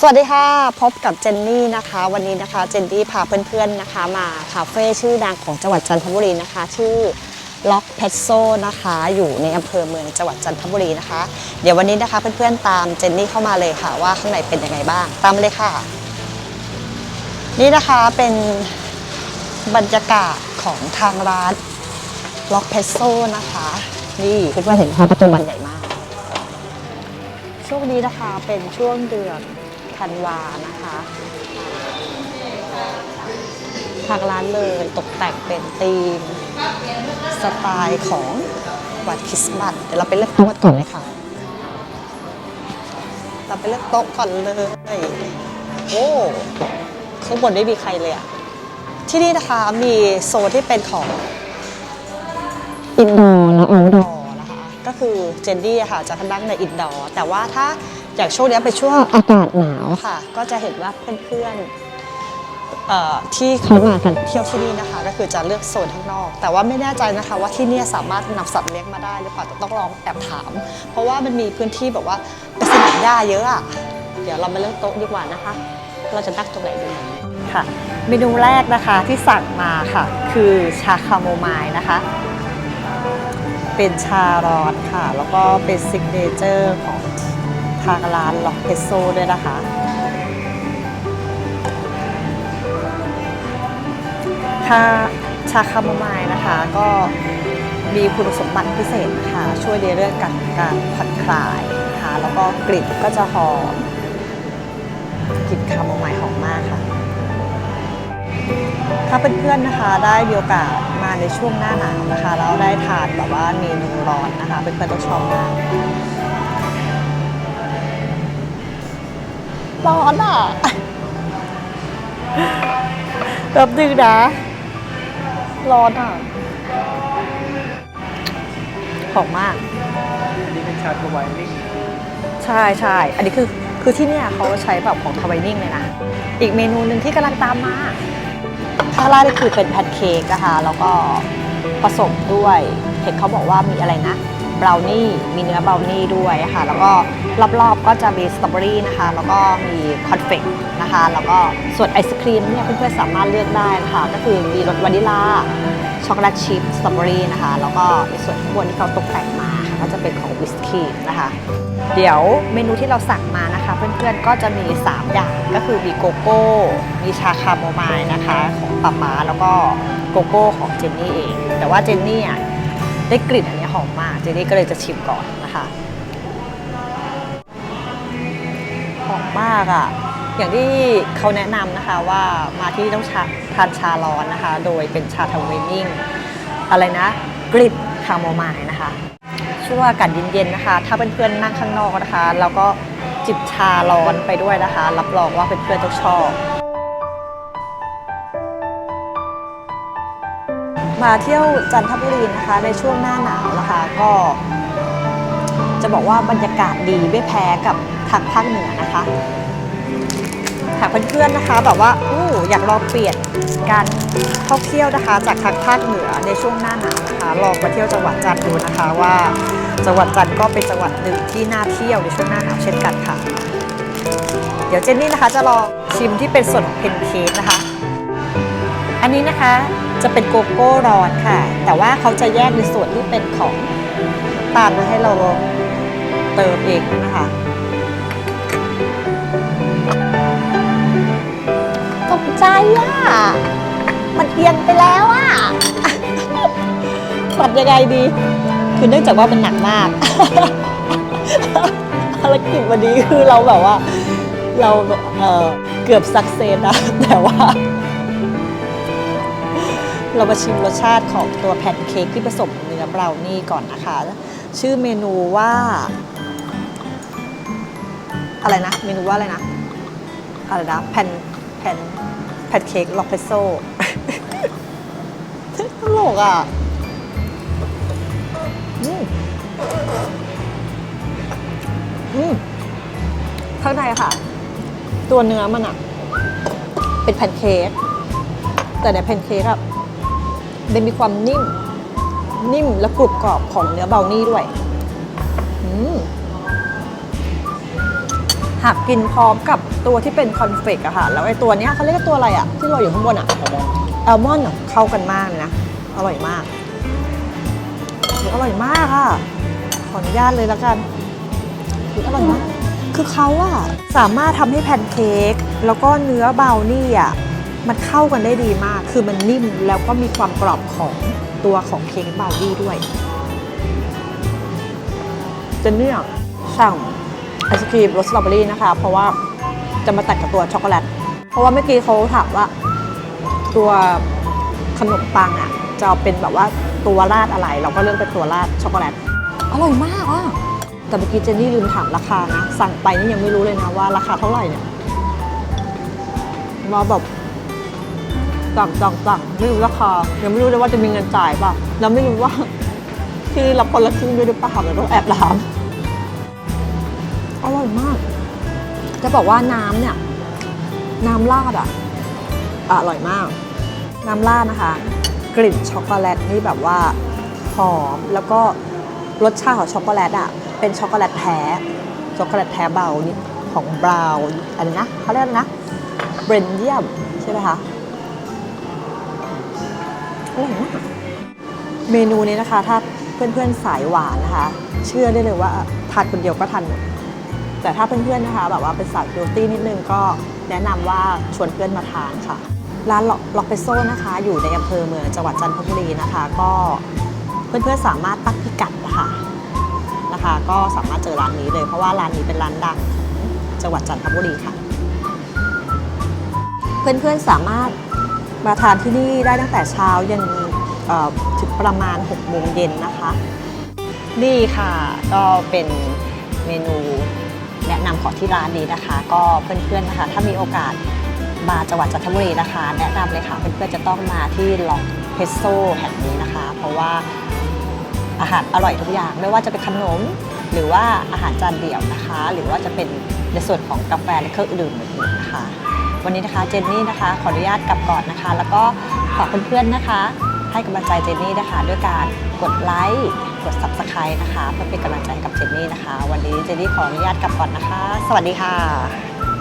สวัสดีค่ะ พบกับเจนนี่นะคะ วันนี้นะคะเจนนี่พาเพื่อนๆนะคะมาคาเฟ่ชื่อดังของจังหวัดจันทบุรีนะคะ ชื่อล็อกเพชโซนะคะ อยู่ในอำเภอเมืองจังหวัดจันทบุรีนะคะ เดี๋ยววันนี้นะคะเพื่อนๆตามเจนนี่เข้ามาเลยค่ะว่าข้างในเป็นยังไงบ้าง ตามเลยค่ะ นี่นะคะเป็นบรรยากาศของทางร้านล็อกเพชโซนะคะ นี่เพื่อนๆเห็นไหมคะประตูบานใหญ่มากช่วงนี้นะคะเป็นช่วงเดือน ธันวานะคะทางร้านเลยตกแต่งเป็นธีม สไตล์ของวันคริสต์มาสเดี๋ยวเราไปเลือกโต๊ะกันก่อนเลยค่ะ เราไปเลือกโต๊ะก่อนเลย โอ้ข้างบนไม่มีใครเลยอะที่นี่นะคะมีโซนที่เป็นของอินดอร์และเอาท์ดอร์นะคะ ก็คือเจนดี้อะค่ะจะนั่งในอินดอร์แต่ว่าถ้า อย่างช่วงเนี้ยเป็นช่วงอากาศหนาวค่ะ ก็จะเห็นว่าเพื่อนๆเอ่อที่เขามากันเที่ยวที่นี่นะคะ ก็คือจะเลือกโซนข้างนอก แต่ว่าไม่แน่ใจนะคะ ว่าที่เนี่ยสามารถนำสัตว์เลี้ยงมาได้หรือเปล่าแต่ต้องลองแอบถาม เพราะว่ามันมีพื้นที่แบบว่าเป็นสนามหญ้าเยอะอะเดี๋ยวเรามาเลือกโต๊ะดีกว่านะคะ เราจะนั่งตรงไหนดีค่ะ เมนูแรกนะคะที่สั่งมาค่ะ คือชาคาโมไมล์นะคะ เป็นชาร้อนค่ะ แล้วก็เป็นซิกเนเจอร์ของ ทางร้านล็อกเพโซด้วยนะคะ ถ้าชาคาโมไมล์นะคะ ก็มีคุณสมบัติพิเศษนะคะช่วยในเรื่องการการผ่อนคลายนะคะแล้วก็กลิ่นก็จะหอมกลิ่นคาโมไมล์หอมมากค่ะ ถ้าเพื่อนๆนะคะได้มีโอกาสมาในช่วงหน้าหนาวนะคะแล้วได้ทานแบบว่าเมนูร้อนนะคะเพื่อนๆต้องชอบมาก ร้อนอะแบบดึงนะ ร้อนอะหอมมาก อันนี้เป็นชาทวายนิ่งใช่ใช่อันนี้คือคือที่เนี่ยเขาใช้แบบของทวายนิ่งเลยนะ อีกเมนูหนึ่งที่กำลังตามมาข้างล่างนี่คือเป็นแพนเค้กนะคะแล้วก็ผสมด้วยเห็นเขาบอกว่ามีอะไรนะ บราวนี่มีเนื้อบราวนี่ด้วยค่ะ แล้วก็รอบๆก็จะมีสตรอเบอรี่นะคะ แล้วก็มีคอนเฟกนะคะ แล้วก็ส่วนไอศครีมเนี่ยเพื่อนๆสามารถเลือกได้นะคะ ก็คือมีรสวานิลาช็อกโกแลตชิพสตรอเบอรี่นะคะ แล้วก็ในส่วนข้างบนที่เขาตกแต่งมาค่ะก็จะเป็นของวิสกี้นะคะ เดี๋ยวเมนูที่เราสั่งมานะคะ เพื่อนๆก็จะมี 3 อย่างก็คือมีโกโก้ มีชาคาโมไมล์นะคะของป๊าป๊าแล้วก็โกโก้ของเจนนี่เอง แต่ว่าเจนนี่อะได้กลิ่นอันนี้หอมมาก เจนนี่ก็เลยจะชิมก่อนนะคะ หอมมากอะ่ะ อย่างที่เขาแนะนำนะคะว่ามาที่ต้องชาทานชาร้อนนะคะ โดยเป็นชาทาวเวนิ่งอะไรนะกลิ่นคาโมไมล์นะคะ ช่วงอากาศเย็นๆนะคะ ถ้าเพื่อนๆนั่งข้างนอกนะคะ แล้วก็จิบชาร้อนไปด้วยนะคะ รับรองว่าเพื่อนๆต้องชอบ มาเที่ยวจันทบุรีนะคะ ในช่วงหน้าหนาวนะคะ ก็ จะบอกว่าบรรยากาศดีไม่แพ้กับทางภาคเหนือนะคะหากเพื่อนๆนะคะแบบว่าอู้อยากลองเปลี่ยนการท่องเที่ยวนะคะ จากทางภาคเหนือในช่วงหน้าหนาวนะคะลองมาเที่ยวจังหวัดจันทร์ดูนะคะว่าจังหวัดจันทร์ก็เป็นจังหวัดหนึ่งที่น่าเที่ยวในช่วงหน้าหนาวเช่นกันค่ะ เดี๋ยวเจนนี่นะคะจะลองชิมที่เป็นส่วนของเพนเค้กนะคะ อันนี้นะคะจะเป็นโกโก้ร้อนค่ะ แต่ว่าเขาจะแยกในส่วนที่เป็นของน้ำตาลมาให้เราเติมเองนะคะ ตกใจอะ มันเอียงไปแล้วอะปรับยังไงดี คือเนื่องจากว่ามันหนักมากภารกิจวันนี้คือเราแบบว่า เราเอ่อเกือบสักเซนนะแต่ว่า เรามาชิมรสชาติของตัวแพนเค้กที่ผสมเนื้อเบราวนี่ก่อนนะคะ ชื่อเมนูว่า อะไรนะ เมนูว่าอะไรนะ อะไรนะแผ่นแผ่นแพนเค้กล็อกเพโซตลกอะอืมอืมข้างในค่ะ ตัวเนื้อมันอะเป็นแพนเค้กแต่ในแพนเค้กอะ มันมีความนิ่ม นิ่มและกรุบกรอบของเนื้อบราวนี่ด้วยอืมหากกินพร้อมกับตัวที่เป็นคอนเฟกอะค่ะ แล้วไอ้ตัวเนี้ยเขาเรียกว่าตัวอะไรอะที่ลอยอยู่ข้างบนอะแอลมอนด์เข้ากันมากเลยนะ อร่อยมากอร่อยมากค่ะ ขออนุญาตเลยแล้วกันอร่อยมากคือเขาอะสามารถทำให้แพนเค้กแล้วก็เนื้อบราวนี่อะ มันเข้ากันได้ดีมาก คือมันนิ่มแล้วก็มีความกรอบของตัวของเค้กบราวนี่ด้วยเจนเนี่ยสั่งไอศครีมรสสตรอเบอรี่นะคะ เพราะว่าจะมาตัดกับตัวช็อกโกแลต เพราะว่าเมื่อกี้เขาถามว่า ตัวขนมปังอะ จะเอาเป็นแบบว่าตัวราดอะไร เราก็เลือกเป็นตัวราดช็อกโกแลต อร่อยมากอะ แต่เมื่อกี้เจนนี่ลืมถามราคานะ สั่งไปนี่ยังไม่รู้เลยนะว่าราคาเท่าไหร่เนี่ยมาแบบ สั่งสั่งสั่งไม่รู้ราคายังไม่รู้เลยว่าจะมีเงินจ่ายป่ะแล้วไม่รู้ว่าที่รับคนละครึ่งด้วยหรือเปล่าเราต้องแอบถามอร่อยมาก จะบอกว่าน้ำเนี่ย น้ำราดอะอร่อยมาก น้ำราดนะคะ กลิ่นช็อกโกแลตนี่แบบว่าหอมแล้วก็รสชาติของช็อกโกแลตอะเป็นช็อกโกแลตแท้ช็อกโกแลตแท้เบานี่ของบราวน์อันนะเขาเรียกอะไรนะเบรนเดียมใช่ไหมคะ เมนูนี้นะคะ ถ้าเพื่อนๆสายหวานนะคะ เชื่อได้เลยว่าทานคนเดียวก็ทานหมดแต่ถ้าเพื่อนๆนะคะ แบบว่าเป็นสายฟิลตี้นิดนึงก็แนะนำว่าชวนเพื่อนมาทานค่ะ ร้านล็อกเปโซนะคะ อยู่ในอำเภอเมืองจังหวัดจันทบุรีนะคะ ก็เพื่อนๆสามารถตั้งพิกัดนะคะนะคะ ก็สามารถเจอร้านนี้เลย เพราะว่าร้านนี้เป็นร้านดังจังหวัดจันทบุรีค่ะ เพื่อนๆสามารถ มาทานที่นี่ได้ตั้งแต่เช้ายันถึงประมาณ6โมงเย็นนะคะ นี่ค่ะก็เป็นเมนูแนะนำของที่ร้านนี้นะคะ ก็เพื่อนๆนะคะถ้ามีโอกาสมาจังหวัดจันทบุรีนะคะ แนะนำเลยค่ะเพื่อนๆจะต้องมาที่ล็อกเพสโซแห่งนี้นะคะ เพราะว่าอาหารอร่อยทุกอย่าง ไม่ว่าจะเป็นขนม หรือว่าอาหารจานเดี่ยวนะคะ หรือว่าจะเป็นในส่วนของกาแฟและเครื่องดื่มอื่นๆนะคะ วันนี้นะคะเจนนี่นะคะ ขออนุญาตกลับก่อนนะคะ แล้วก็ฝากเพื่อนๆนะคะ ให้กำลังใจเจนนี่นะคะ ด้วยการกดไลค์กด subscribe นะคะ เพื่อเป็นกำลังใจให้กับเจนนี่นะคะ วันนี้เจนนี่ขออนุญาตกลับก่อนนะคะ สวัสดีค่ะ